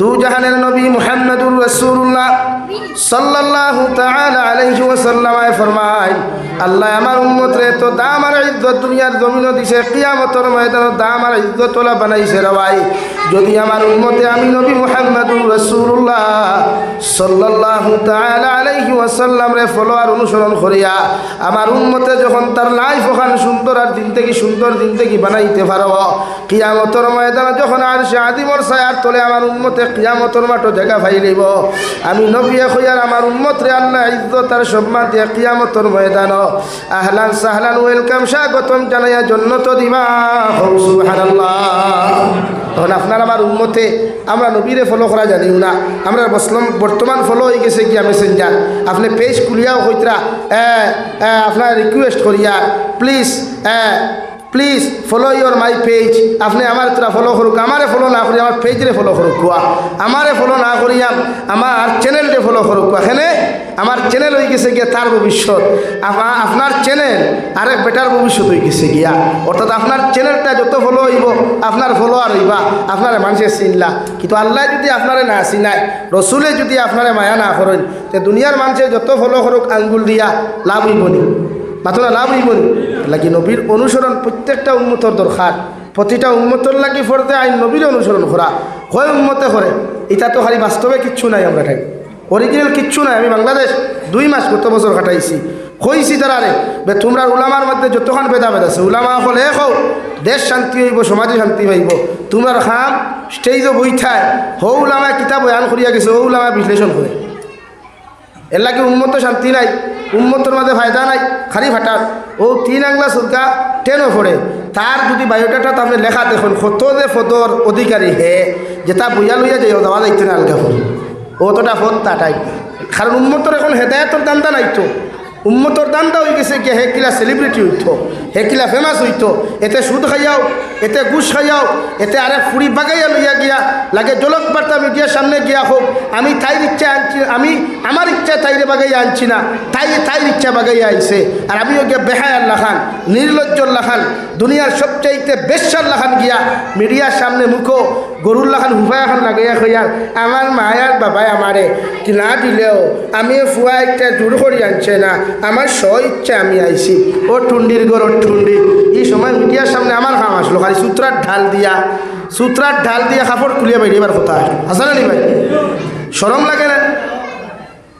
দু জাহানের নবী মুহাম্মদুর রাসূলুল্লাহ সাল্লাল্লাহু তাআলা আলাইহি ওয়াসাল্লাম ফরমায় আল্লাহ আমার উন্মত রে তো দাম আর ইজ্জত দুনিয়ার জমিন দিছে, কিয়ামতের ময়দানে দাম আর ইজ্জত ওলা বানাইছে রে ভাই। যদি আমার উন্মতে আমি নবী মুহাম্মদুর রাসূলুল্লাহ সাল্লাল্লাহু তাআলা আলাইহি ওয়াসাল্লাম রে ফলো আর অনুসরণ করিয়া আমার উন্মতে যখন তার লাইফ ওখান সুন্দর আর দিন থেকে সুন্দর দিন থেকে বানাইতে পারো, কিয়ামতর ময়দানে যখন আর সে আদিমর সায়ার তোলে আমার উম্মতে কিয়ামতর মাঠো জায়গা ফাই লইব। আমি নবিয়া হইয়ার আমার উন্মত রে আল্লাহ ইজ্জত আর সম্মান দিয়ে কিয়ামতর ময়দান আহলান সাহলান, ওয়েলকাম, স্বাগতম জানাইয়া তো দিবা তখন আপনার আমার উন্মতে আমরা নবীরে ফলো করা জানিও না। আমরা বসলাম বর্তমান ফলো হয়ে গেছে গিয়া মেসেঞ্জার আপনি পেজ খুলিয়াও হইতরা আপনার রিকোয়েস্ট করিয়া please please follow your my page আপনি আমার তোরা ফলো করুক, আমারে ফলো না করি আমার পেজরে ফলো করুক, কুয়া। আমারে ফলো না করিয়া আমার চ্যানেলরে ফলো করুক, কুয়া। এখানে আমার চ্যানেল হয়ে গেছে গিয়া তার ভবিষ্যৎ। আপনার চ্যানেল আরেক বেটার ভবিষ্যৎ হয়ে গেছে গিয়া। অর্থাৎ আপনার চ্যানেলটা যত ফলো হইব, আপনার ফলোয়ার হইবা, আপনার মানুষের চিনলা। কিন্তু আল্লাহ যদি আপনারে না চিনায়, রসুলে যদি আপনারে মায়া না করেন, তে দুনিয়ার মানুষে যত ফলো করুক, আঙ্গুল দিয়া লাভ হইব নি। মাত্র লাভ হইব লাগি নবীর অনুসরণ প্রত্যেকটা উন্মতর দরকার। প্রতিটা উন্মতর লাগি ফরতে আইন নবীর অনুসরণ করা। হয় উন্মতে করে। এটা তো খালি বাস্তবে কিচ্ছু নাই আমরা ঠাই। অরিজিনাল কিচ্ছু নাই। আমি বাংলাদেশ দুই মাস গত বছর কাটাইছি। কইছি তারারে বে তোমরা উলামার মধ্যে যতক্ষণ ভেদা ভেদ আছে, উলামা হল হও, দেশ শান্তি হইব, সমাজে শান্তি হইব। তোমার খাম স্টেজও বইঠায় হৌ উলামায় কিতাব বয়ান করিয়া গেছে হৌ উলামায় বিশ্লেষণ করে। এর লাগে উন্মত শান্তি নাই। উন্মতর মাঝে ফায়দা নাই, খালি ফাটার ও তিন আংলা সুরকা টেনও পড়ে তার যদি বায়োডাটা তাহলে লেখা দেখুন, কত যে ফটোর অধিকারী হে যেটা বুঝা লইয়া যাই দেওয়া যাইতো না আলগা ও অতটা ফোন তাটাই। কারণ উন্মতর এখন হেদায়তর দান্দা নাই তো। উম্মতর দান্দা হয়ে গেছে কি হে কিলা সেলিব্রিটি হইতো, হে কিলা ফেমাস হইত, এতে সুদ খাইয়াও, এতে ঘুষ খাইয়াও, এতে আরে ফুড়ি বাগাইয়া লইয়া গিয়া লাগে জলক বার্তা মিডিয়ার সামনে গিয়া হোক, আমি তাইর ইচ্ছা আনছি, আমি আমার ইচ্ছা তাইরে বাগাইয়া আনছি না, তাই, তাইর ইচ্ছা বাগাইয়া আইছে। আর আমিও গিয়া বেহায়ার লাখান নির্লজ্জর লাখান দুনিয়ার সবচাইতে বেশার লাখান গিয়া মিডিয়ার সামনে মুখো গরুর লাখান হুফায় এখন লাগাইয়া খইয়ার আমার মায়ার বাবাই আমারে না দিলেও আমি ফুয়া একটা জোর করি আনছে না আমার স্ব ইচ্ছা আমি আইছি। ও টুন্ডির গর টুন্ডি এই সময় মিডিয়ার সামনে আমার কাম আসলো খালি সূত্রার ঢাল দিয়া। সূত্রার ঢাল দিয়া কাপড় খুলিয়া বাইরে এবার কথা। আসে নি ভাই? সরম লাগে না?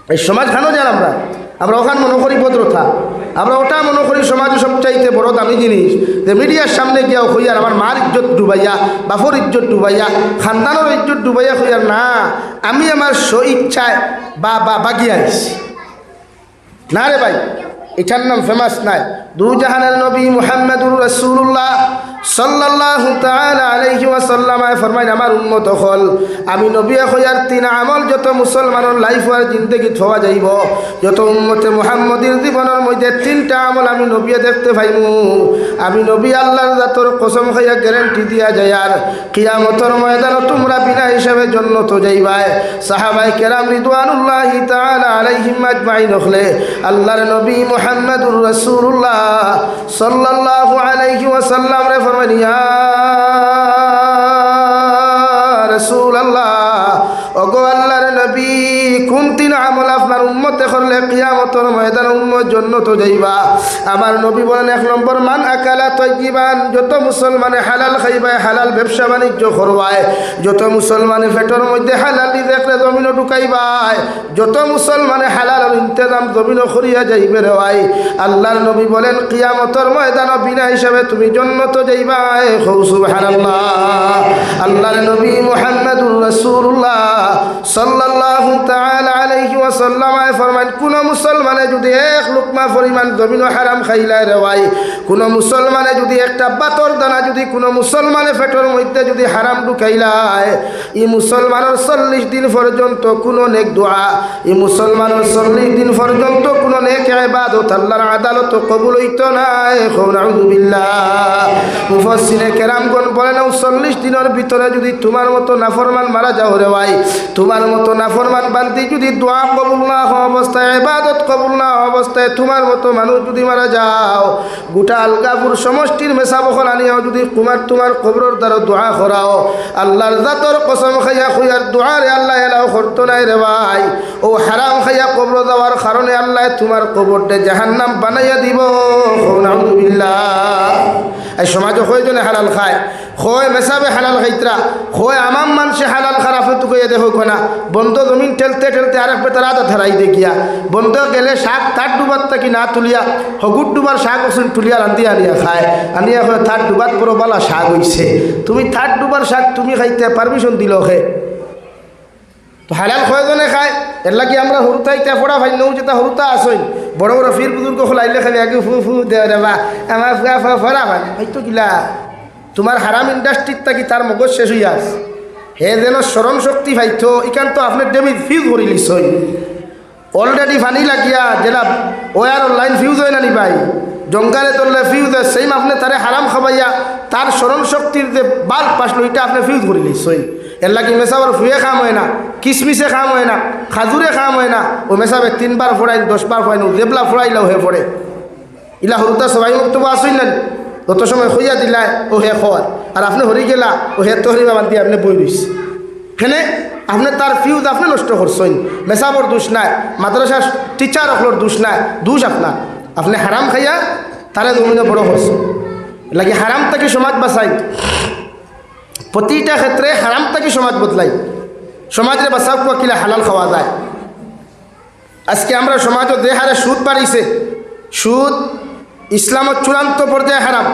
এই সমাজ খানো যান আমরা। আমরা ওখান মনে করি ভদ্রতা আমরা ওটা মনে করি সমাজে সবচাইতে বড় দামি জিনিস। যে মিডিয়ার সামনে গিয়া হইয়ার আমার মার ইজ্জত ডুবাইয়া, বাপর ইজ্জত ডুবাইয়া, খানদানোর ইজ্জত ডুবাইয়া হইয়ার না, আমি আমার স্ব ইচ্ছায় বা বা, বাগিয়ে আইছি। না রে ভাই, এটার নাম ফেমাস নাই। দু জাহানের নবী মুহাম্মদুর রসুল্লাহ সাল্লাল্লাহু তাআলা আলাইহি ওয়াসাল্লাম ফরমাইন, আমার উম্মত হল আমি নবী হইয়ার তিন আমল যত মুসলমানের লাইফ আর জিন্দগি থোয়া যাইব, যত উম্মতে মুহাম্মদের মধ্যে তিনটা আমল আমি নবী দেখতে পাইমু। আমি নবী আল্লাহর জাতর কসম খাইয়া গ্যারান্টি দিয়া যায় আর কিয়ামতর ময়দান তোমরা বিনা হিসাবে জন্নত যাইবাই। সাহাবাই কেরাম রিদওয়ানুল্লাহি তাআলা আলাইহিম আজমাইন হলে, আল্লাহর নবী মুহাম্মদুর রাসূলুল্লাহ সাল্লাল্লাহু আলাইহি রে ফরমান ইয়া রাসূলুল্লাহ ওগো আল্লাহর নবী কোন আমলা উম্মতে করলে কিয়ামতর ময়দান উম্মত জন্য তো যাইবা। আমার নবী বলেন, এক নম্বর, মান আকালা তৈবান যত মুসলমানে হালাল খাইবায়, হালাল ব্যবসা বাণিজ্য করবায়, যত মুসলমানে পেটের মধ্যে হালালি দেখলে জমিনও ঢুকাইবায়, যত মুসলমানে হালাল ইন্তজাম জমিনও করিয়া যাইবে রে ভাই। আল্লাহর নবী বলেন, কিয়ামতর ময়দান বিনা হিসাবে তুমি জন্নত যাইবাই। হৌ, সুবহানাল্লাহ। আল্লাহর নবী মুহাম্মদুর রাসূলুল্লাহ সাল্লাল্লাহু তাআলা আলাইহি ওয়াসাল্লাম ফরমান কোন মুসলমানে যদি এক লুকমা পরিমাণ জমিন হারাম খাইলায় রেওয়াই কোন মুসলমানে যদি একটা বাতর দানা যদি কোন মুসলমানে ফেটর মধ্যে যদি হারাম ঢুকাইলায়, ই মুসলমানের চল্লিশ দিন পর্যন্ত কোনো নেক দোয়া, ই মুসলমানের চল্লিশ দিন পর্যন্ত নেক ইবাদত? আল্লাহর আদালত কবুল হইতো না। এখন কেরামগণ বলেন চল্লিশ দিনের ভিতরে যদি তোমার মতো নাফরমান মারা যাও রে ভাই, তোমার মতো নাফরমান বান্দি যদি দোয়া কবুল না হওয়া অবস্থায়, ইবাদত কবুল না হওয়া অবস্থায় তোমার মতো মানুষ যদি মারা যাও, গোটা আলগাপুর সমষ্টির মেসা বখল আনিয়াও যদি কুমার তোমার কবরের দ্বারা দোয়া করাও, আল্লাহর জাতর কসম খাইয়া খুইয়ার দোয়ারে আল্লাহ এলাও করতো নাই রে ভাই। ও হারাম খাইয়া কবর দেওয়ার কারণে আল্লাহ তোমার কবরটা জাহান্নাম বানাইয়া দিব। এই সমাজে কয়জনে হালাল খায়? হয় মেসাবে হালাল খাইতরা? হয় আমাম মানুষে হালাল খারাপ তো কইয়া দেখো না বন্ধ জমিন ঠেলতে ঠেলতে আর এক বেতার আদা ধরাই দেখিয়া। বন্ধ গেলে শাক তার ডুবার তাকি না তুলিয়া, হগুর ডুবার শাক ওসুন তুলিয়া রান্ধি আনিয়া খায়। আনিয়া হয় থার ডুবার বড় বালা শাক হইছে। তুমি থার ডুবার শাক তুমি খাইতে পারমিশন দিল খে তো হালাল কয়জনে খায়? এর লাগি আমরা হরুতা ইটা পড়া ভাই নৌ যেটা হরুতা আসই বড় বড় ফির বুজুর্গ খোলাইলে খালি আগে ফু ফু দে আমার ফুয়া ফুয়া ফরা ভাই হয়তো কিলা তোমার হারাম ইন্ডাস্ট্রির থাকি তার মগজ শেষ হইয়া আছে। হে যেন স্মরণ শক্তি পাইতো ইখান তো আপনার ডেমিট ফিউজ ভরি লিছই অলরেডি ফানি লাগিয়া যেটা ওয়ার লাইন ফিউজ হয় না নি ভাই। জঙ্গালে তোরলে ফিউজ সেইম আপনি তারে হারাম খাবাইয়া তার স্মরণ শক্তির যে বাল্ব পাসলো এটা আপনি ফিউজ ভরি লিছই এর লাগি মেসাবার ফুয়ে খাম হয় না, কিসমিসে খাম হয় না, খাজুরে খাম হয় না, ও মেসাবে তিনবার ফোড়াইন দশবার ফোড়াইন জেবলা ফোড়াইলেও হয়ে পড়ে ইলা হরুতা সবাই মুক্তব আসুন না তত সময় হইয়া দিলাই ও হে খর আর আপনি হরি গেলা, ও হে তহরিবা বান্ধি আপনি বই রইছে হেনে আপনি তার ফিউজ আপনি নষ্ট করছেন। মেসাবর দোষ নাই, মাদ্রাসার টিচার অকলোর দোষ নাই, দোষ আপনার। আপনি হারাম খাইয়া তারে জমিনে বড় করছেন লাগে হারাম থেকে সমাজ বাঁচাই। প্রতিটা ক্ষেত্রে হারাম থেকে সমাজ বদলাই। সমাজের বাঁচাও কিলা হালাল খাওয়া যায়। আজকে আমরা সমাজও যে হারে সুদ বাড়িছে সুদ ইসলামের চূড়ান্ত পর্যায়ে হারাম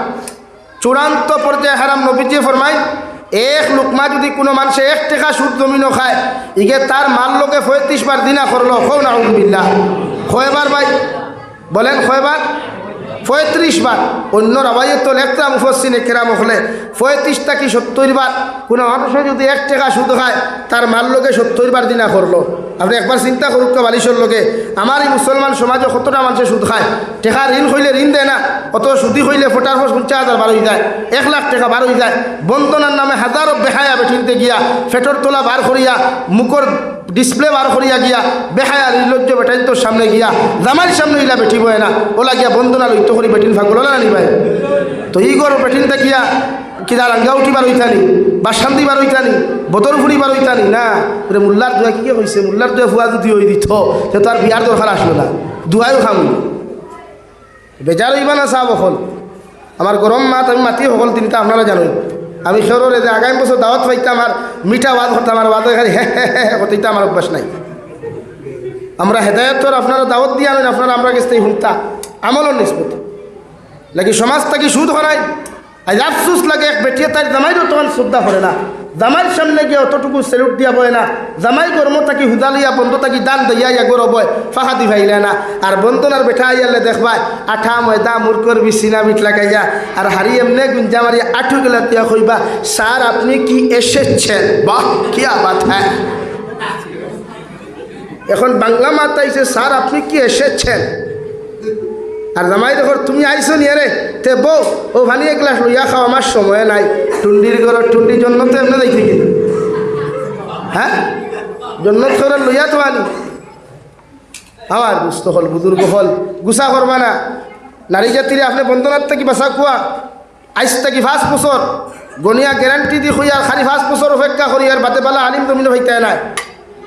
চূড়ান্ত পর্যায়ে হারাম নবীজি ফরমাই এক লোকমা যদি কোনো মানুষে এক টাকা সুদ জমিনও খায় ইগে তার মাল লোকে পঁয়ত্রিশ বার দিনা করল হো না কয়বার ভাই বলেন কয়বার? পঁয়ত্রিশ বার অন্য রাবাইয়ের তো লেখতা মুফসিনে কেরাম হলে। পঁয়ত্রিশ থাকি সত্তর বার কোনো মানুষে যদি এক টাকা সুদ খায়, তার মাল লোকে সত্তর বার দিনা করল। আপনি একবার চিন্তা করুক বালিশর লোকে আমার এই মুসলমান সমাজে কতটা মানুষের সুদ খায়? টেকা ঋণ হইলে ঋণ দেয় না অত সুদি হইলে ফোটার পর পঞ্চাশ হাজার বার হয়ে যায়, এক লাখ টাকা বার হয়ে যায়। বন্দনার নামে হাজারো বেহায়া বেঠিনতে গিয়া, ফেটর তোলা বার করিয়া, মুখর ডিসপ্লে বার করিয়া গিয়া, বেহায়া নির্লজ্জ বেটাইন তোর সামনে গিয়া জামাইর সামনে ইলা বেঠিব না, ওলা গিয়া বন্দনা লইতে করি বেটিন ফাগুলো না নি ভাই তো ই গর বেটিন দেখিয়া কিনা রাঙ্গা উঠিবার হইতানি বা শান্তি বার হইতানি বদর ফুরিবার হইতানি না ওরে মোল্লার দুয়া কি হয়েছে মোল্লার দুয়া ফুয়া যদি হয়ে দিত সে তো আর বিয়ার দরকার আসলো না দুয়াইও খাম। বেজার হইবা না বখল আমার গরম মাত আমি মাতি সকল তিনি তো আপনারা জানেন আমি সরলে যে আগামী বছর দাওয়াত পাইতাম আর মিঠা বাদ করতাম আর বাদ হ্যাঁ হ্যাঁ হ্যাঁ আমার অভ্যাস নাই। আমরা হেদায়ত আপনারা দাওয়াত দিয়ে আনেন, আপনারা আমরা কাছ শুনতা আমলর নিষ্পত্তি। নাকি সমাজ থাকি সুদ হরাই আজ আফসুস লাগে, এক বেটিয়ে তার জামাইরও তখন শ্রদ্ধা করে না। জামাইর সামনে গিয়ে অতটুকু সেলুট দিয়া বয় না। জামাই গরম তাকি হুদালিয়া বন্ধ থাকি দান দইয়া ইয়া গরব হয় ফাহাদি ভাইলে না। আর বন্ধনার বেঠা আইয়ালে দেখবাই আঠা ময়দা মুরকর বিছিনা বিট লাগাইয়া আর হারি এমনি গুঞ্জা মারি আঠু গেলা তিয়া কইবা স্যার আপনি কি এসেছেন? বাহ, কি আবাদ হ্যাঁ এখন বাংলা মাতা আইছে স্যার আপনি কি এসেছেন? আর জামাই দেখো তুমি আইসো নিয়ে রে তে বউ, ও ভানি এক গ্লাস লইয়া খাও আমার সময় নাই। টুন্ডির ঘর টুন্ডির জন্য তো এমনি দেখি কিনা হ্যাঁ? জন্নত করে লইয়া তো আনি। আমার দুস্থ হল বুজুর্গ হল, গুসা করবা না। নারী জাতিরে আপনি বন্ধনার থেকে বাসা খুয়া আইস থেকে ফাঁস বছর গনিয়া গ্যারান্টি দি খুঁয়ার খালি ফাঁস বছর অপেক্ষা করি, আর বাতে পালা আলিম তুমি ভাইতে নাই।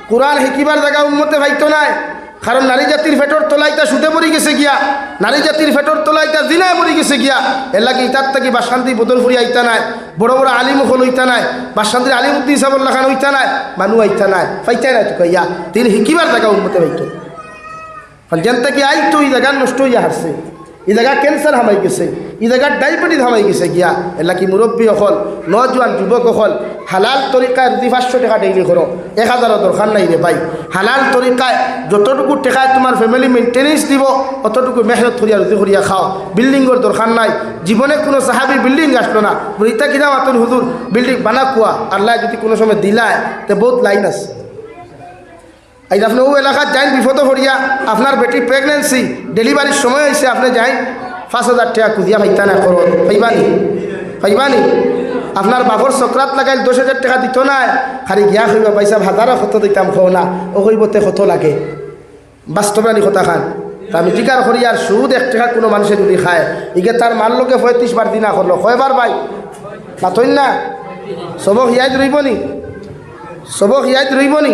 কোরআন শিকিবার জায়গা উন্মতে ভাইতো নাই। কারণ নারী জাতির ফেটর তোলাইতা সুতে পড়ি গেছে গিয়া। নারী জাতির ফেটর তোলাইতা জিনায় পড়ি গেছে গিয়া। এর লাগে ইতার থাকি বাসান্তি বদল ফুরি আইতা নাই, বড় বড় আলিম হল হইতা নাই বাসান্তির আলিমুদ্দিন সাবল লাখান হইতা নাই, মানু আইতা নাই, ফাইতাই নাই তো কইয়া তিনি শিকিবার জায়গা উন্মতে ভাইতো যেন থেকে আইতো এই জায়গা নষ্ট হইয়া হারছে। এই জায়গা ক্যান্সার হামাই গেছে ই জায়গা ডায়াবেটিস হামাই গেছে গিয়া এলা কি মুরব্বী অকল নজওয়ান যুবক অকল, হালাল তরিকায় যদি পাঁচশো টাকা ডেইলি করো এক হাজারও দরকার নাই রে ভাই। হালাল তরিকায় যতটুকু টাকায় তোমার ফ্যামিলি মেনটেনেন্স দিব, অতটুকু মেহনত করিয়া রুজি করিয়া খাও। বিল্ডিংয়ের দরকার নাই জীবনে কোনো সাহাবি বিল্ডিং আসলো না। ইতা কিনা মাতুন হুজুর বিল্ডিং বানা কুয়া আল্লাহ যদি কোনো সময় দিলায়, তে বহুত লাইন আছে। এই আপনি ও এলাকার যাই বিপদ পড়িয়া আপনার বেটি প্রেগনেন্সি ডেলিভারির সময় হয়েছে আপনি যাই পাঁচ হাজার টাকা খুঁজিয়া ভাইতা না করো পাইবানি? পাইবানি? আপনার বাবর চক্রাত লাগাইল, দশ হাজার টাকা দিত না খালি গিয়া কইবা পয়সা হাজারও কত দিতাম খাও না ও কইবতে কত লাগে? বাস্তবানি কথা খান। তা আমি জিকার করি আর সুদ এক টাকা কোনো মানুষে যদি খায়, ইগে তার মার লোকে পঁয়ত্রিশ বার দিনা করল কয়বার ভাই, পাতইন না? সবক ইয়াদ রইব নি সবক রইব নি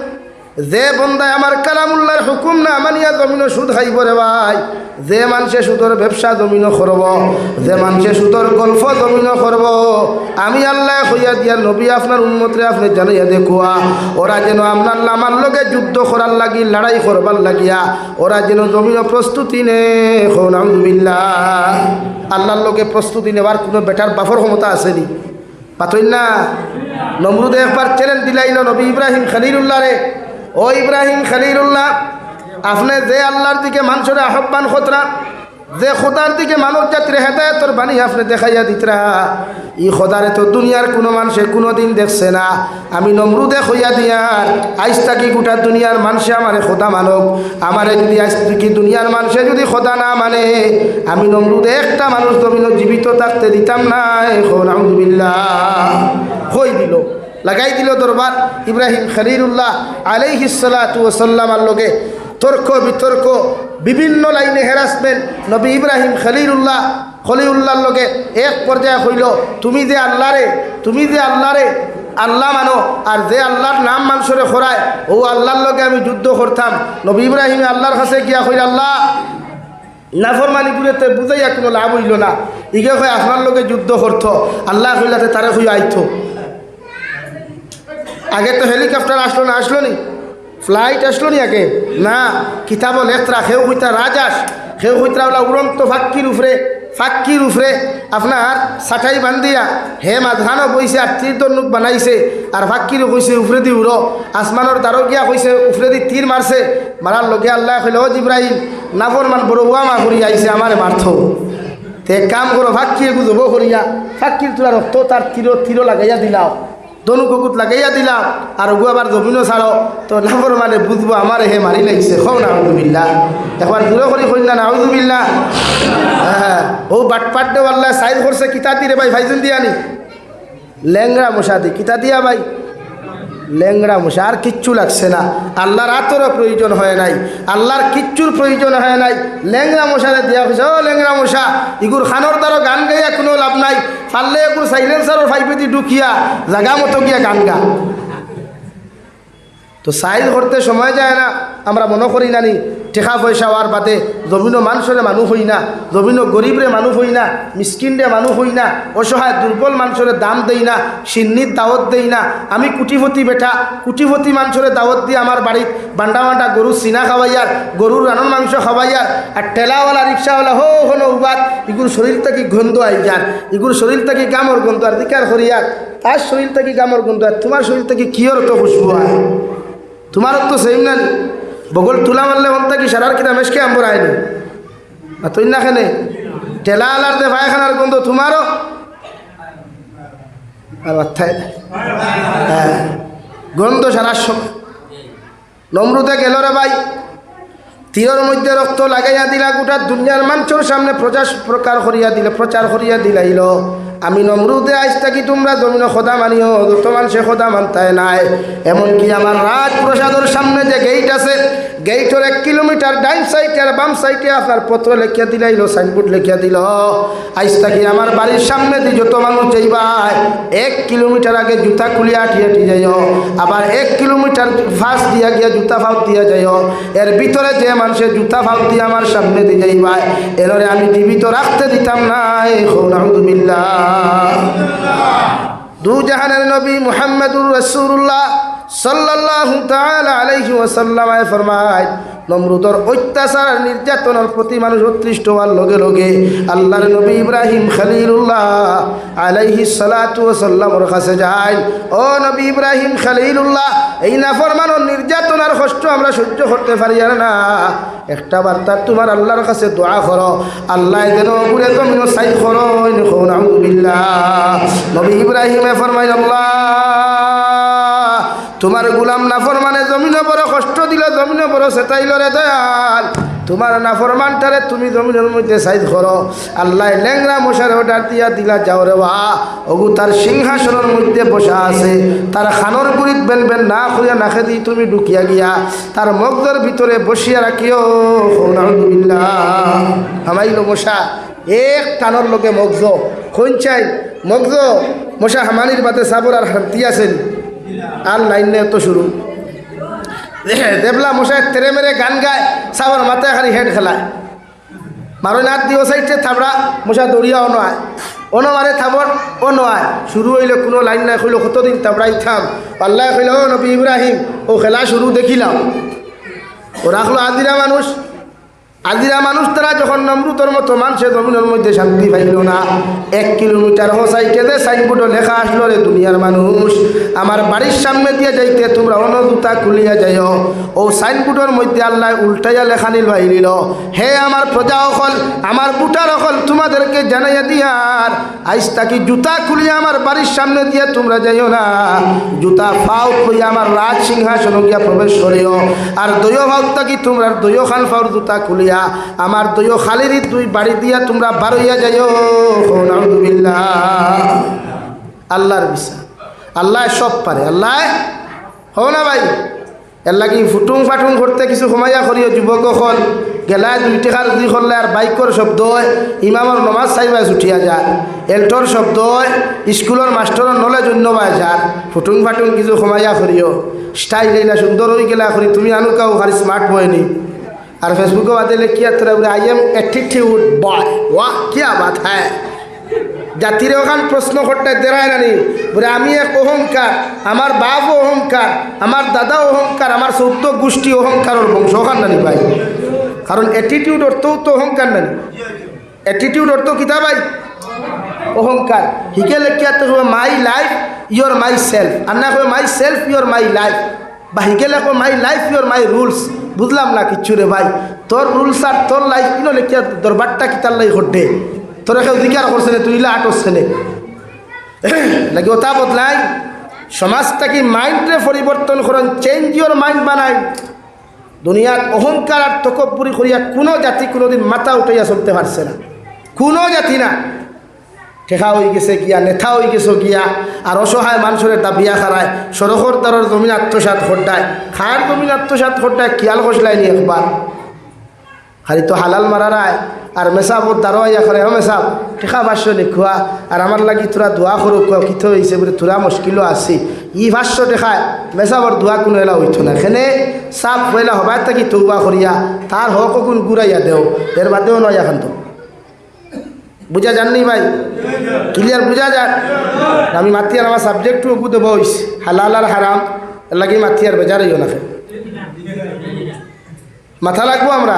যে বন্দায় আমার কালামুল্লার হুকুম না মানিয়া জমিন সুদ খাইব রে ভাই, যে মানুষে সুদর ব্যবসা জমিন করব, যে মানুষে সুদর গল্প জমিন করব, আমি আল্লাহ হইয়া দিয়ার নবী আপনার উন্মতরে আপনি জানাইয়া দেখুয়া, ওরা যেন আপনার আমার লগে যুদ্ধ করার লাগি, লড়াই করবার লাগিয়া, ওরা যেন জমিন প্রস্তুতি নে আল্লাহর লোকে প্রস্তুতি নেবার কোনো বেটার বাফর ক্ষমতা আসেনি। পাতই না? নমরুদে একবার চ্যালেঞ্জ দিলাইল নবী ইব্রাহিম খালিলুল্লাহ রে ও ইব্রাহিম খালিলুল্লাহ, আপনি যে আল্লাহর দিকে মানুষের আহ্বান খতরা, যে খোদার দিকে মানব জাতির হেদায়তর বাণী আপনি দেখাইয়া দিতরা। ই খোদারে তো দুনিয়ার কোনো মানুষে কোনো দিন দেখছে না। আমি নমরুদে হইয়া দিয়ার আইস থাকি গোটা দুনিয়ার মানুষে আমারে খোদা মানব আমারে যদি আইস থাকি দুনিয়ার মানুষে যদি খোদা না মানে আমি নমরুদে একটা মানুষ জমিন জীবিত থাকতে দিতাম না এখন আহমদুবিল্লাহ হই দিল। লাগাই দিল দরবার ইব্রাহিম খলিলুল্লাহ আলাইহিসাল্লাতুসাল্লামার লোকে। তর্ক, বিতর্ক, বিভিন্ন লাইনে হেরাসমেন্ট নবী ইব্রাহিম খলিলুল্লাহ খলিউল্লাহর লোকে এক পর্যায়ে হইল, তুমি যে আল্লাহরে, তুমি যে আল্লাহরে, আল্লাহ মানো, আর যে আল্লাহর নাম মানুষরে খোরায়, ও আল্লাহর লোকে আমি যুদ্ধ করতাম। নবী ইব্রাহিমে আল্লাহর কাছে গিয়া কইল, আল্লাহ নাফরমানিপুরেতে বুঝাইয়া কোনো লাভ হইল না। ইগে হয় আপনার লোকে যুদ্ধ করতো। আল্লাহ কইলাতে তারে হইয়া আইতো। আগে তো হেলিকপ্টার আসলো না, আসলো নি? ফ্লাইট আসলো নি আগে? না কিতাব লেখরা সেও হইতা রাজাস সেও হইতা ওলা উড়ন্ত ফাক্কির উপরে ফাক্কির উপরে আপনার সাটাই বান্ধিয়া হে মাঝখানো বইছে আর তীর দনুক বানাইছে, আর ফাক্কিরও কইছে উপরে দি উড়ো। আসমানোর গিয়া কইছে উপরে দি তীর মারছে মারার লগে আল্লাহ কইলে ও জিব্রাহিম নাফর মান বড় মা করি আইছে আমারে মারথ তে কাম করো ফাক্কির গুজব করিয়া ফাক্কির তোলা রক্ত তার তীর তীর লাগাইয়া দিলাও। দনু কুকুত লাগাইয়া দিলাম আর গু আবার জমিনও ছাড়ো। তো নাম্বর মানে বুঝব আমার হে মারি লাগিছে খো না আউদুবিল্লা একবার দূরে করি শুন না আউদুবিল্লা হ্যাঁ ও বাটপাট দেওয়াল্লা সাইজ করছে কিতা দিয়ে ভাই, ভাইজন দিয়ানি ল্যাংরা মশা দি, কিতা দিয়া ভাই। ল্যাংড়া মশা আর কিচ্ছু লাগছে না। আল্লাহর আতরও প্রয়োজন হয় নাই। আল্লাহর কিচ্ছুর প্রয়োজন হয় নাই। ল্যাংড়া মশারে দিয়া হয়েছে ও ল্যাংড়া মশা ইগুর খানোর দ্বারা গান গাইয়া কোনো লাভ নাই। পারলে এগুলো সাইলেন্সারও ফাইপেদি ঢুকিয়া, জাগা মতো গিয়া গান গা। তো সাইজ করতে সময় যায় না। আমরা মনে করি নানি টেকা পয়সা হওয়ার বাদে জমিনও মানুষরে মানুষ হই না জমিনও গরিবরে মানুষ হই না মিসকিনরে মানুষ হই না, অসহায় দুর্বল মানুষরে দাম দেই না সিন্নির দাওয়াত দেই না। আমি কুটিপতি বেটা, কুটিপতি মানুষরে দাওয়াত দিয়ে আমার বাড়িত বান্ডা বান্ডা গরুর সিনা খাওয়াইয়ার গরুর রানন মাংস খাওয়াইয়ার আর ঠেলাওয়ালা রিক্সাওয়ালা হো হলো উবাদ ইগুর শরীর থেকে গন্ধ আই যার ইগুর শরীর থেকে গামর গন্ধ আর দিকার করিয়ার তার শরীর থেকে গামর গন্ধ আর তোমার শরীর থেকে কিয়র তো খুশবু হয় তোমার তো সেম না। বগল তুলা মারলে মনটা কি? সারার কিনা মেশকে আম্বর আইনি। আর তুই না খেনে টেলা আলার দে পায়খানার গন্ধ তোমারও? আর অর্থায় হ্যাঁ। গন্ধ সারার সময়। নমরুদে গেল রে ভাই। তীরের মধ্যে রক্ত লাগাইয়া দিলা, গোটা দুনিয়ার মানুষের সামনে প্রচার প্রকার করিয়া দিলে, প্রচার করিয়া দিলাইল। আমি নমরুদে আইস থাকি, তোমরা জমিন খোদা মানিও দুষ্ট মানুষে খোদা মানতায় নাই। এমনকি আমার রাজপ্রসাদর সামনে যে গেইট আছে গেইটের এক কিলোমিটার ডাইন সাইডে আর বাম সাইডে আপনার পত্র লেখিয়া দিলাইল, সাইনবোর্ড লেখিয়া দিল। আইস থাকি আমার বাড়ির সামনে দিয়ে যত মানুষ যাইবাই, এক কিলোমিটার আগে জুতা খুলিয়া আটিয়ে আটি যাইও, আবার এক কিলোমিটার ফাঁস দিয়া গিয়া জুতা ফাউত দিয়া যাইও। এর ভিতরে যে মানুষের জুতা ফাউত দিয়ে আমার সামনে দিয়ে যাইবাই এরে আমি জীবিত রাখতে দিতাম না দু জাহানের নবী মুহাম্মদুর রসুল্লাহ তাআলা আলাইহি ওয়াসাল্লাম ফরমায়, নমরুদর অত্যাচার, নির্যাতনের প্রতি মানুষ অতৃষ্ট হওয়ার লগে লগে আল্লাহর নবী ইব্রাহিম খালিলুল্লাহ আলাইহি সালাতু সাল্লামর কাছে যায়, ও নবী ইব্রাহিম খালিলুল্লাহ, এই নাফরমানোর নির্যাতন আর কষ্ট আমরা সহ্য করতে পারি আর না। একটা বার্তা তোমার আল্লাহর কাছে দোয়া করো, আল্লাহ যেন ঘুরে তুমি সাই করো নবী ইব্রাহিমে ফরমাই আল্লাহ তোমার গুলাম নাফরমানে জমিনে বড় কষ্ট দিল, জমিনে বড় সেটাইল রে দয়াল। তোমার নাফরমানটারে তুমি জমিনের মধ্যে সাইজ করো। আল্লাহ ল্যাংরা মশার অর্ডার দিয়া দিলা, যাও রে বা ওগু তার সিংহাসনের মধ্যে বসা আছে। তার খানোর গুড়িত বেন না করিয়া নাখে দি তুমি ঢুকিয়া গিয়া। তার মগজের ভিতরে বসিয়া রাখিও। হামাইল মশা। এক টানোর লোকে মগজ। কোন চাই, মগজ। মশা হামানির বাতে সাবর আর হান্তি আছেন। আর লাইনে এত শুরু। দেবলা মশাই তেরে মেরে গান গায়, সাবর মাথায় খালি হেড খেলায়। মারো নাথ দিও সাইডে থাবড়া মশা দৌড়িয়া অন আয় অন থাবর অন আয় শুরু হইলে কোনো লাইন নাই, কইল কতদিন থাবড়াই থাম। পাল্লায় কইল, ও নবী ইব্রাহিম, ও খেলা শুরু দেখিলাম। ও রাখল আদিরা মানুষ। আদিরা মানুষ তারা যখন নমরুতর মতো মানুষের জমিনের মধ্যে শান্তি পাইল না, এক কিলোমিটার হোসাইটে যে সাইনবোর্ডও লেখা আসলো রে দুনিয়ার মানুষ, আমার বাড়ির সামনে দিয়ে যাইতে তোমরা অনজুতা খুলিয়া যাইও। ও সাইনবোর্ডের মধ্যে আল্লাহ উল্টাইয়া লেখা নিল আইলিল হে আমার প্রজা অকল আমার বুটার অকল তোমাদেরকে জানাইয়া দিয়ার, আইস তাকি জুতা খুলিয়া আমার বাড়ির সামনে দিয়ে তোমরা যাইও না। জুতা ফাও খুলিয়া আমার রাজ সিংহাসন গিয়া প্রবেশ করিও, আর দৈয় ভাব তাকি তোমরা দৈয় খান ফাউর জুতা খুলিয়া আমার দৈয় খালির দুই বাড়ি দিয়া তোমরা বারইয়া যাইও। আল্লাহর বিশ্বাস আল্লাহ সব পারে। আল্লাহ, হও না ভাই। এল্লা কি ফুটুং ফাটুং করতে কিছু সময়য়া করিও, যুবক হল। গেলায় দুই টাকার দুই করলে আর বাইকর শব্দ ইমামর নমাজ চাইবাই ছুটিয়া যায়। এল্টর শব্দ স্কুলের মাস্টরের নলেজ অন্যবাই যার ফুটুং ফাটুং কিছু সময়য়া করিও। স্টাইল এইলা সুন্দর হয়ে গেলা করি তুমি আনুকাও খালি স্মার্ট বয়নি আর ফেসবুকে বাদে লিখিয়া তোরা বলে আই এম অ্যাটিটিউড বয় ওয়াহ কিয়া বাত হ্যাঁ। জাতির ওখান প্রশ্ন করতে দেরায় নানি বলে, আমি এক অহংকার, আমার বাপ অহংকার, আমার দাদা অহংকার, আমার চৌদ্দ গোষ্ঠী অহংকারের বংশ। ওখান নানি ভাই। কারণ অ্যাটিটিউড অর্থও তো অহংকার নানি। অ্যাটিটিউড অর্থ কিতা ভাই? অহংকার। হিকে লেখিয়া তো my life your my self আর না my self your my life বা হিকে লেখো my life your my rules বুঝলাম না কিচ্ছু রে ভাই। তোর রুলস আর তোর লাইফ কিনো লেখিয়া দরবারটা কিতার লাই ঘটে? তোরা কেউ অধিকার করছে না তুই আটছে নে নাকি ওটা বদলাই। সমাজটাকে মাইন্ডে পরিবর্তন করেন চেঞ্জ ইউর মাইন্ড বানাই। দুনিয়ার অহংকার আর তকব্বুরি করিয়া কোনো জাতি কোনোদিন মাথা উঠাইয়া চলতে পারছে না। কোনো জাতি না। ঠেকা হয়ে গেছে গিয়া, নেথা হয়ে গেছে গিয়া আর অসহায় মানুষের দাবিয়া খারায় সড়কর দ্বারার জমিন আত্মসাত ঘটায় খায়ার জমিন আত্মসাত ঘটায় কিয়াল কষলাই নি একবার খালি তো হালাল মারারায় আর মেসাবর দারোয়া করে হ্যাঁ মেসাব ঠেকা ভাষ্য লিখুয়া আর আমার লাগি তোরা দোয়া করো কিথ হয়েছে বলে তোরা মুশকিলও আছি। ই ভাষ্য দেখায় মেসাবর দোয়া কোনো এলা হইত না এখানে সাপ পয়লা হবার থাকি তৌবা করিয়া তার হক কোন গুড়াইয়া দেও এর বাদেও নয় এখন তো বুঝা যাননি ভাই? ক্লিয়ার বুঝা যান আমি মাতিয়ার আমার সাবজেক্টও ওগু দেবো হালাল আর হারাম এর লাগি মাতিয়ার বেজারইও না মাথা লাগবো আমরা?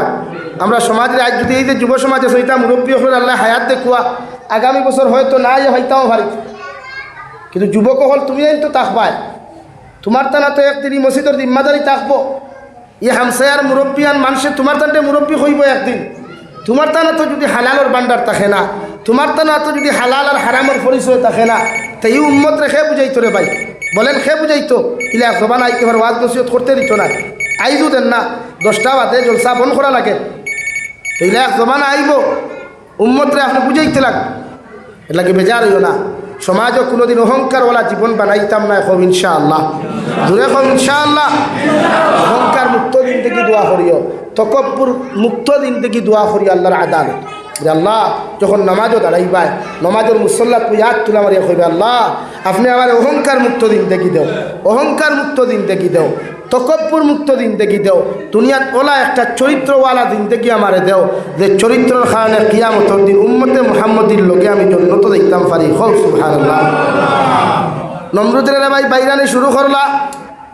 আমরা সমাজের আজ যদি এই যে যুব সমাজে সইতা মুরব্বী হল আল্লাহ হায়াত দেখুয়া আগামী বছর হয়তো না যে হইতাও পারি। কিন্তু যুবক হল তুমি তো তাকবায় তোমার টানা তো একদিন মসজিদের জিম্মাদারি থাকব ই হামসায়ার মুরব্বিয়ান মানুষে তোমার টানতে মুরব্বী হইব একদিন। তোমার টানা তো যদি হালালর বান্ডার থাকে না, তোমার টানা তো যদি হালাল আর হারামের পরিচয় থাকে না, তো এই উম্মত রেখে বুঝাইতো রে ভাই? বলেন খে বুঝাইতো? ইলা জবান আইতে এবার ওয়াজ নসিহত করতে দিত না। আইজু দেন না, দশটা বাদে জলসা বন করা লাগে। এইলা এক জমানা আইব, উম্মতরে আপনি বুঝাইতে লাগ। এলাকে বেজার হইও না। সমাজও কোনোদিন অহংকারওয়ালা জীবন বানাইতাম না এখন ইনশাআল্লাহ। দূরে এখন ইনশাআল্লাহ। অহংকার দোয়া করিও। তকব্বুর মুক্ত দিন থেকে দোয়া করি আল্লাহর আদালত। যে আল্লাহ, যখন নমাজও দাঁড়াইবায় নমাজের মুসল্লা তুই হাত তুলা মারিয়া কইবে, আল্লাহ, আপনি আমার অহংকার মুক্ত দিন দেখি দেও, অহংকার মুক্ত দিন দেখি দেও, তকব্বুর মুক্ত দিন দেখি দেও, দুনিয়াত ওলা একটা চরিত্রওয়ালা দিন দেখি আমারে দেও, যে চরিত্রের কারণে কিয়ামতর দিন উম্মতে মুহাম্মদির লোকে আমি জন্নত দেখতাম পারি। হল সুহান নমরুদের ভাই বাইরানি শুরু করলা।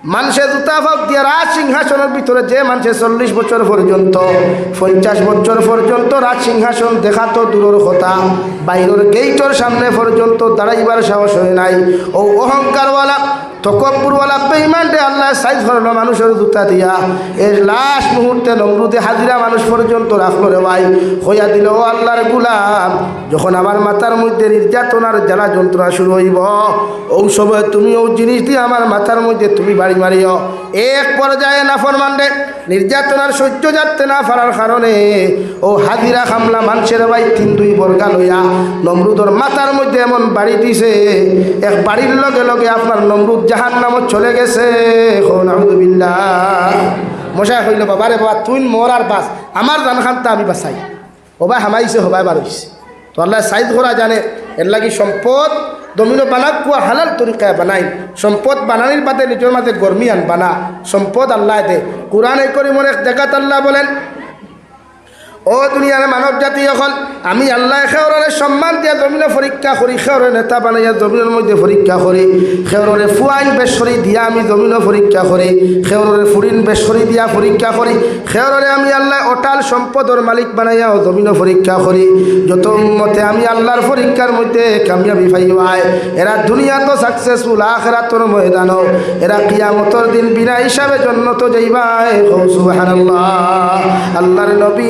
মানুষের জুতা ফাঁক দিয়ে রাজ সিংহাসনের ভিতরে যে মানুষের চল্লিশ বছর পর্যন্ত, পঞ্চাশ বছর পর্যন্ত রাজ সিংহাসন দেখা তো দূরের কথা। বাইরের গেইটর সামনে পর্যন্ত দাঁড়াইবার সাহস হয় নাই। ও অহংকারওয়ালা তকব্বুরওয়ালা বেইমানটে আল্লাহ সাইজ ধরলো মানুষের জুতা দিয়া। এর লাস্ট মুহূর্তে নমরুদে হাজিরা মানুষ পর্যন্ত রাখল রে ভাই। হইয়া দিল, ও আল্লাহর গুলাম, যখন আমার মাথার মধ্যে নির্যাতনার জ্বালা যন্ত্রণা শুরু হইব, ওই সময় তুমি ওই জিনিস দিয়ে আমার মাথার মধ্যে তুমি বাড়ি মারিও। এক পর্যায়ে না ফরমান্ডে নির্যাতনার সহ্য যাচ্ছে না পারার কারণে ও হাজিরা খামলা মানুষের ভাই, তিন দুই বর্গা লইয়া। নমরুদর মাথার মধ্যে এমন বাড়ি দিছে, এক বাড়ির লগে লগে আপনার নমরুদ জাহান নামত চলে গেছে। মশাই হইল বাবা রে বাবা তুই মর আর বাস। আমার জান খানটা আমি বাসাই হবাই হামাইছে হবাই বারইছে তো আল্লাহ সাইজ করা জানে, এর লাগি সম্পদ দমিনো বানাক, কুয়া হালাল তরিকায় বানাই সম্পদ বানানির বাদে নিজের মাঝে গরমি আন বানা। সম্পদ আল্লাহ দে। কোরআন এই করি মনে জায়গাত আল্লাহ বলেন ও দুনিয়ার মানব জাতি এখন, আমি আল্লাহ খেওরের সম্মান দিয়া জমিনে পরীক্ষা করি খেওরের নেতা বানাইয়া জমিনের মধ্যে পরীক্ষা করি খেওরের ফুয়াইন বেসরি দিয়া আমি জমিনে পরীক্ষা করি খেওরের ফুরিন বেসরি দিয়া পরীক্ষা করি খেওরে আমি আল্লাহ অটাল সম্পদর মালিক বানাইয়া ও জমিনে পরীক্ষা করি। যত মতে আমি আল্লাহর পরীক্ষার মধ্যে কামিয়াবি পাইবাই এরা দুনিয়া তো সাকসেসফুল আখেরা তোর ময়দান এরা কিয়ামতর দিন বিনা হিসাবে জন্য তো যাইবাই আল্লাহর নবী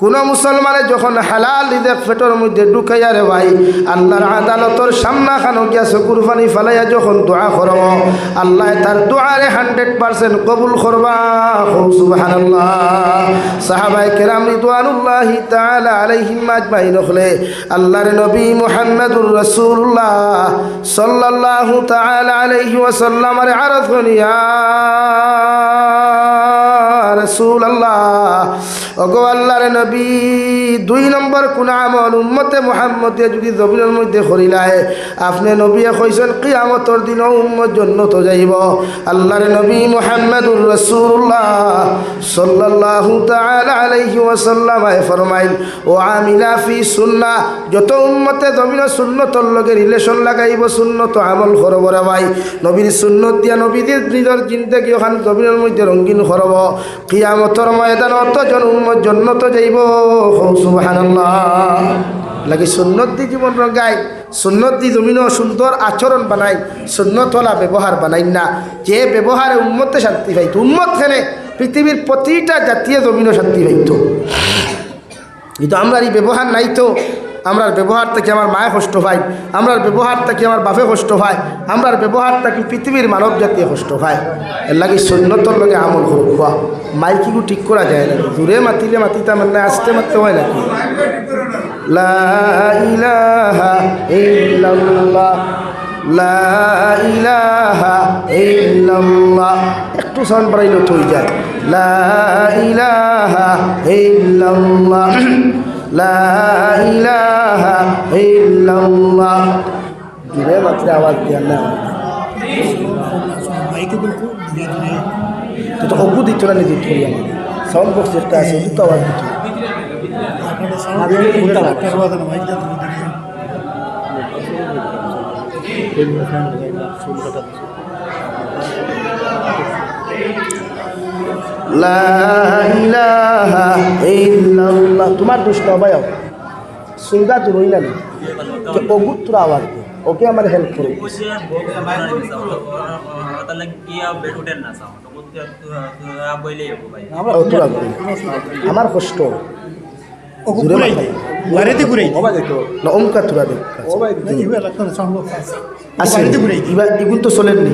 কোন মুসলমানে যখন হালাল রিজেক পেটের মধ্যে ঢুকাইয়া রে ভাই, আল্লাহর আদালতর সামনা খানো গিয়া চকুর পানি ফালাইয়া যখন দোয়া করব, আল্লাহ তার দোয়ারে হান্ড্রেড পার্সেন্ট কবুল করবা। সুবহানাল্লাহ। সাহাবায়ে কেরাম রিদওয়ানুল্লাহি তাআলা আলাইহিম আজমাইন হলে আল্লাহর নবী মুহাম্মদুর রাসূলুল্লাহ সাল্লাল্লাহু তাআলা আলাইহি ওয়াসাল্লামের আরজ করিয়া রসুল আল্লাহ ওগো নবী, দুই নম্বর কোন আমল উম্মতে মোহাম্মদে যদি জমিনের মধ্যে করিলায় আপনি নবীয়ে কইছেন, কিয়ামতর দিন উম্মত জন্য তো যাইব। আল্লাহর নবী মোহাম্মদুর রসুল্লাহ সাল্লাল্লাহু তাআলা আলাইহি ওয়াসাল্লাম ফরমাইল, ও আমিলা ফি সুন্নাহ যত উম্মতে জমিন সুন্নতর লগে রিলেশন লাগাইব, সুন্নত আমল করব রে ভাই। নবীর সুন্নত দিয়া নবীদের নিজের জিন্দগি ওখান জমিনের মধ্যে রঙিন করব। কিয়ামতর ময়দান অতজন জন্য তো যাইব। লাগে সুন্নত দি জীবন রঙাই সুন্নত দি জমিন সুন্দর আচরণ বানাই, সুন্নতলা ব্যবহার বানাই না। যে ব্যবহারে উন্মতে শান্তি পাইত উন্মত খেলে পৃথিবীর প্রতিটা জাতীয় জমিনও শান্তি পাইত। কিন্তু আমরা এই ব্যবহার নাই তো। আমরার ব্যবহার থেকে আমার মায়ে কষ্ট পায়, আমরার ব্যবহার থেকে আমার বাপে কষ্ট পায়, আমরার ব্যবহার থেকে পৃথিবীর মানব জাতীয় কষ্ট পায়। এর লাগে সৈন্যতর লগে আমল হরুয়া মাইকিগু ঠিক করা যায় না, দূরে মাতিলে মাতিতা মানে আসতে মারতে হয় নাকি? লা ইলাহা একটু সাউন্ড বাড়াইলেও থই যায়। লা ইলাহা লা ইলাহা ইল্লাল্লাহ জুড়ে মাত্র আওয়াজ দিয়ে না তো তো অবু দিচ্ছ না নিজে থই সাউন্ড বক্স যেটা আছে তো আওয়াজ দিচ্ছ লা ইলাহা ইল্লাল্লাহ তোমার দোষ না ভাই সুন্দা তো রইল না। অগুত তোর আওয়াজ ওকে আমার হেল্প করো। আমার কষ্ট। ইগুন তো চলেননি।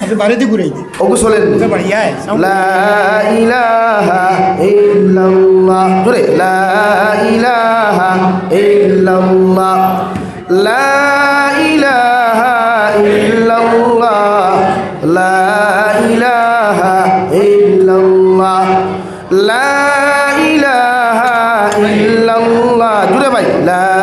বাড়িতে ঘুরে ওগু চলেননি বাড়িয়ায় লা ইলাহা ইল্লাল্লাহ। জোরে লা ইলাহা ইল্লাল্লাহ। লা ইলাহা ইল্লাল্লাহ। লা ইলাহা ইল্লাল্লাহ। লা ইলাহা ইল্লাল্লাহ। জোরে ভাই লা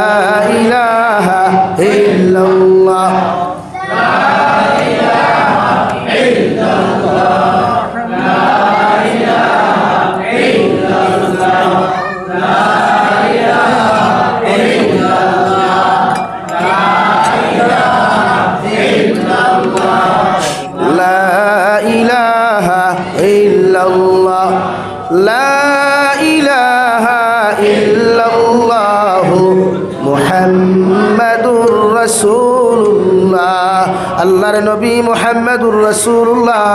আল্লাহর নবী মোহাম্মদুর রসুল্লাহ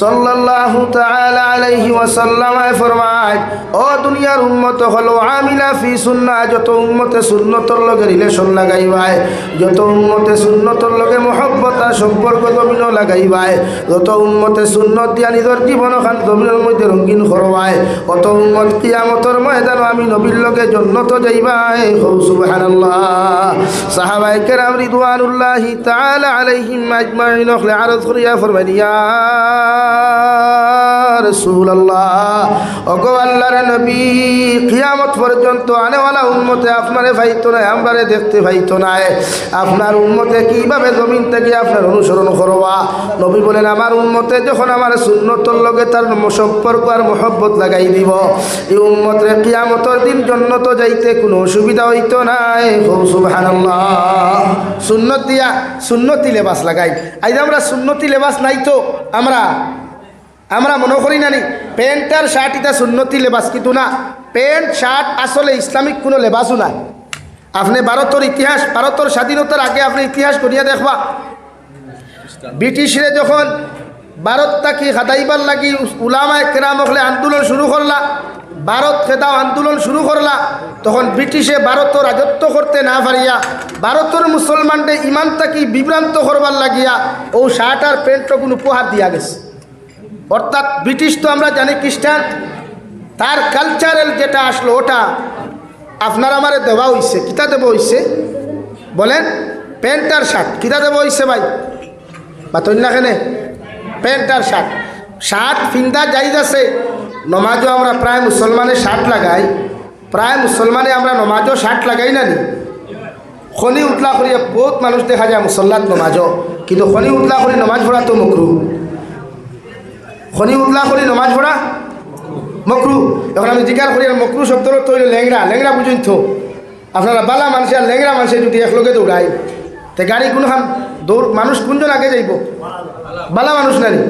সাল্লাল্লাহু তাআলা আলাইহি ওয়াসাল্লাম ফরমায়, ও দুনিয়ার উম্মত হলো আমিলা ফি সুন্নাহ যত উম্মতে সুন্নতর লগে রিলেশন লাগাইবাই যত উম্মতে সুন্নতর লগে মহব্বত সম্পর্ক জমিন লাগাইবাই যত উম্মতে সুন্নত দিয়া নিজের জীবন খান জমিনের মধ্যে রঙিন করবাই অত উম্মত কিয়ামতর ময়দান আমি নবীর লগে জন্নত যাইবাই হৌ, সুবহানাল্লাহ। সাহাবাই কেরাম রিদওয়ানুল্লাহি তাআলা আলাইহিম আজমাইন আরজ করিয়া ফরমাইন আনেওয়ালা উম্মতে আপনারে আপনার উম্মতে কীভাবে জমিন থেকে আপনার অনুসরণ করবা? নবী বলেন, আমার উম্মতে যখন আমার সুন্নতর লগে তার সম্পর্ক আর মহব্বত লাগাই দিব, এই উম্মতরে কিয়ামতর দিন জন্নত যাইতে কোনো অসুবিধা হইতো না সুবহানাল্লাহ। সুন্নত দিয়া, সুন্নতি লেবাস লাগাই। আজ আমরা সুন্নতি লেবাস নাই তো, আমরা আমরা মনে করি না নি। প্যান্ট আর শার্ট এটা সুন্নতি লেবাস, কিন্তু না, প্যান্ট শার্ট আসলে ইসলামিক কোনো লেবাসও না আপনি ভারতের ইতিহাস, ভারতের স্বাধীনতার আগে আপনি ইতিহাস করিয়া দেখবা। ব্রিটিশরে যখন ভারত তাকি হাদাইবার লাগি উলামায় কেরাম হলে আন্দোলন শুরু করলা, ভারত খেদাও আন্দোলন শুরু করলা, তখন ব্রিটিশে ভারত রাজত্ব করতে না পারিয়া, ভারতের মুসলমানদের ইমান তাকি বিভ্রান্ত করবার লাগিয়া ও শার্ট আর প্যান্ট কোনো উপহার দিয়া গেছে। অর্থাৎ ব্রিটিশ তো আমরা জানি খ্রিস্টান, তার কালচারাল যেটা আসলো ওটা, আপনার আমারে দেওয়া হইছে, কিতা দেবো হইছে? বলেন, প্যান্ট আর শার্ট, কিতা দেবো হইছে ভাই? বা তন্যাখানে প্যান্ট আর শার্ট। শার্ট ফিন্দা যাইজ আছে, নমাজও আমরা প্রায় মুসলমানে শার্ট লাগাই, প্রায় মুসলমানে আমরা নমাজও শার্ট লাগাই না নি? খনি উতলা করিয়া বহুত মানুষ দেখা যায় মুসল্লাত নমাজও, কিন্তু খনি উতলা করি নমাজ পড়া তো মকরু। খনি উতলা করি নমাজ পড়া মকরু। এখন আমি জিজ্ঞাসা করি মকরু শব্দর তৈরি লেংরা লেংরা বুঝুন তো আপনারা বালা মানুষ, আর লেংরা মানুষে যদি একলগে দৌড়াই তে গাড়ি কোনখান? দৌড়, মানুষ কোনজন আগে যাইব? বালা মানুষ নানি।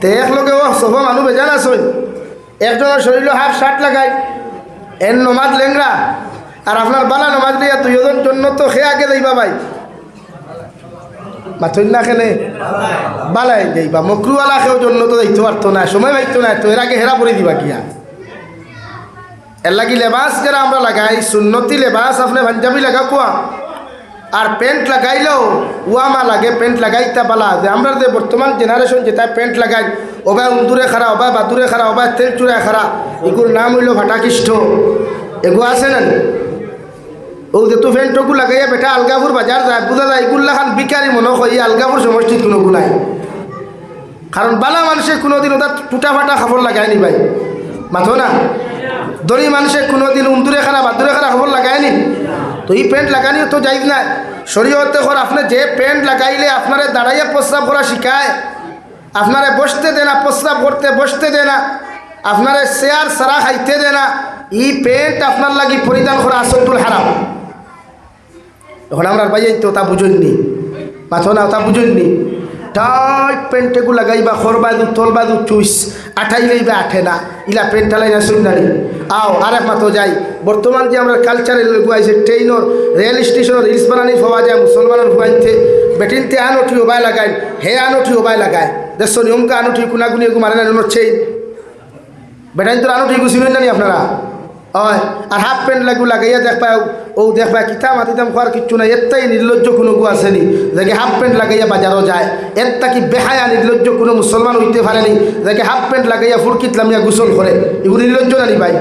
তে একলগে ও সব মানুষ বেজান আসই একজনের শরীর হাফ শার্ট লাগাই এন নমাজ লেংরা আর আপনার বালা নমাজ লইয়া দুইজন জন্য তো সে আগে যাইবা ভাই। মাথুর না খেলে? বালাই যাইবা মকরুওয়ালা খেয়েও জন্য তো যাইতে পারতো না, সময় পাইতো না তো এর আগে হেরা পরে দিবা কিয়া এর লাগি লেবাস যারা আমরা লাগাই, সুন্নতি লেবাস আপনি পাঞ্জাবি লাগা কোয়া? আর প্যান্ট লাগাইলেও উয়ামা লাগে, প্যান্ট লাগাইতা পালা। যে আমরা যে বর্তমান জেনারেশন যেটা প্যান্ট লাগাই ওবা উন্দুরে খারা ওবা বাদুরে খারা ওবা তেল চুড়ায় খারা, এগুলোর নাম হইল ভাটাকৃষ্ঠ। এগো আছে না ও যে তো ফ্যান্টকু লাগাইয়া বেটা আলগাপুর বাজার যায়, বুঝা যায় এগুলা খান বিকারি মনে হয় আলগাপুর সমষ্টিত কোনো গুলাই কারণ বালা মানুষে কোনোদিন ওটা টুটা ফাটা খবর লাগায়নি ভাই। মাথো না? দড়ি মানুষে কোনোদিন উন্দুরে খারা বাদুরে খারা খবর লাগায়নি তো এই প্যান্ট লাগানিও তো যাইজ না শরীয়তে কর আপনি যে প্যান্ট লাগাইলে আপনারে দাঁড়াইয়া প্রস্রাব করা শিখায়, আপনারে বসতে দে না প্রস্রাব করতে বসতে দে না আপনারে শেয়ার সারা খাইতে দে না ই প্যান্ট আপনার লাগি পরিধান করা আসতুল হারাম এখন আমরা ভাইয়াই তো তা বুঝুননি মাথো না তা বুঝুননি টাইট প্যান্টেগু লাগাইবা, খরবাদু, তলবাদু, চুইস, আঠাই লইবা, আঠে না। ইলা প্যান্ট না শুনদারি আও আর এক মাতো যাই। বর্তমান যে আমরা কালচারে গুয়াইছে ট্রেইনর, রেল স্টেশনের রিলস বানানি পাওয়া যায়, মুসলমানের গুয়াইতে বেটিনতে আনঠি ওবাই লাগাই, হে আনঠি ওবাই লাগায় দেশ নিয়মকে আনঠি কুনাগুনি এগু মারে না চেইন বেটাইন তো আনঠি গুছিলেন নি আপনারা? হয়, আর হাফ প্যান্ট লাগু লাগাইয়া পায় ও দেখ পায় কিতা মাতিতাম খোয়ার কিচ্ছু নাই এরটাই নির্লজ্জ কোনো গু আসেনি যাকে হাফ প্যান্ট লাগাইয়া বাজারও যায় এর কি বেহায়া নির্লজ্জ কোনো মুসলমান হইতে পারেনি যাকে হাফ প্যান্ট লাগাইয়া ফুরকিত লামিয়া গোসল করে এগুলো নির্লজ্জ নানি ভাই?